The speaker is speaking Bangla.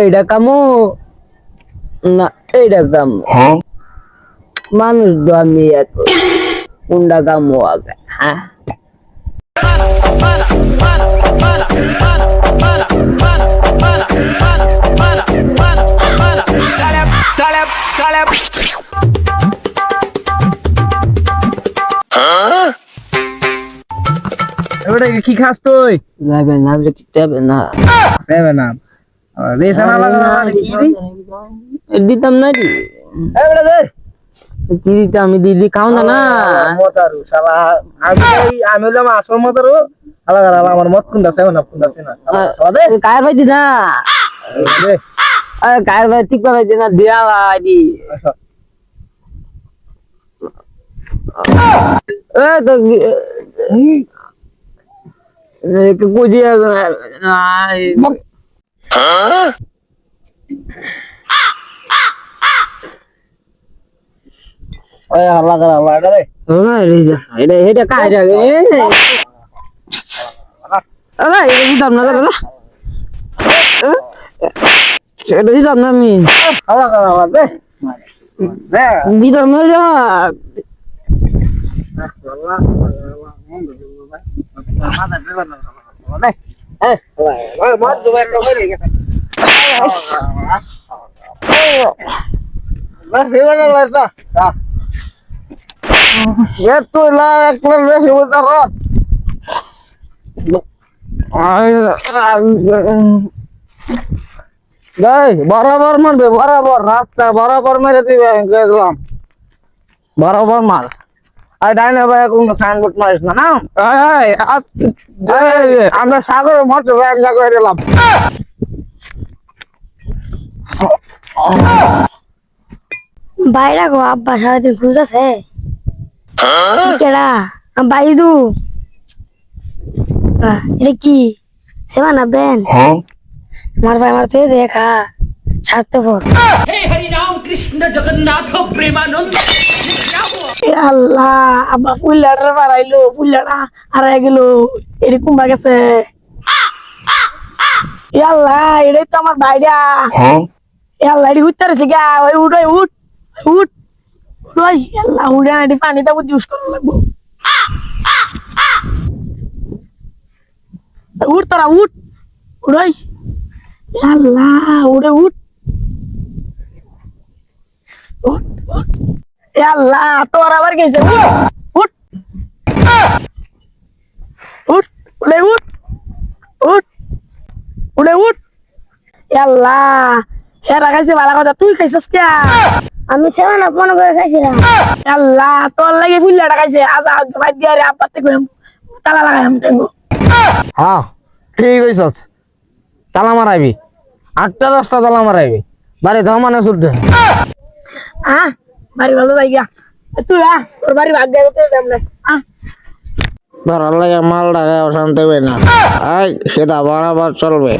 এইটা কামু। না এইটা কামু। মানুষ তো আমি এক কোনটা কামু আগে হ্যাঁ। কি খাস তুই? যাবে না। যাবে না। মানে রে এ দিতাম না রে এবারে দে কি দিতাম আমি দিদি খাও না না মতারু শালা আমি আমি হলাম আসল মতারু আলাদা আলাদা আমার মত কোনটা সেভেন আপ কোনটা সেনা কায়ের ভাই দিনা আরে কায়ের ভাই ঠিক ভাই দিনা দিয়া ভাই এ তো que podia ai ওই হাল্লা করা হাল্লা এটা দে এটা এটা কাজ আগে আরে এটা দিতাম না দাদা এটা দিতাম না আমি হাল্লা করা হাল্লা দে দে দিতাম না যা হাল্লা মাথা দিবা না দে এই ওই মত দুবার করে গেছে না হেবা না লাগতা এ তুই লা একলা বেশি বলতা রত দেই বরাবর মারবে বরাবর রাস্তা বরাবর মেরে দিবে গেলাম বরাবর মার আর ডাইনে ভাই কোন সাইনবোর্ড মারিস না না আমরা সাগর মরতে রান্না করে দিলাম বাইরা গো আব্বা সারাদিন কেডা বাইদু। এটা কি? সেবা না বেন আমার হ্যাঁ। ভাই আমার তুই দেখা। স্বার্থপর। হে হরি রাম কৃষ্ণ জগন্নাথ প্রেমানন্দ। আল্লাহ আব্বা পুল্লাটা বাড়াইলো পুল্লাটা হারাই গেল এটি কুম্বা গেছে। আল্লাহ এটাই তো আমার বাইরা এ আল্লাহ এটি উঠতে রয়েছে গা ওই উঠ ওই উঠ উঠ। ওই আল্লাহ উঠে এটি পানিটা জুস করা লাগবো। উঠ তোরা উঠ। উড়াই আল্লাহ উড়ে উঠ। উঠ উঠ। আল্লাহ তোর আবার গেছে উঠ উঠ। উঠ উঠ উঠ। উড়ে উঠ আল্লাহ হেরা খাইছে ভালো কথা তুই খাইছিস কে? আমি সেভেন আপ মনে করে খাইছিলাম। আল্লাহ তোর লাগে ফুল্লাটা খাইছে। আজ ভাই দিয়ে রে আব্বাতে কইম তালা লাগাই আমি তেঙ্গো হ্যাঁ ঠিক হয়েছস তালা মারাইবি। আটটা দশটা তালা মারাইবি। বাড়ি ধর মানে শুদ্ধ আহ বাড়ি ভালো যাই গিয়া এ তুই আহ, তোর বাড়ি ভাগ গেছে তুই তেমনে আহ। ধর লাগে মাল টাকা অশান্তি চলবে।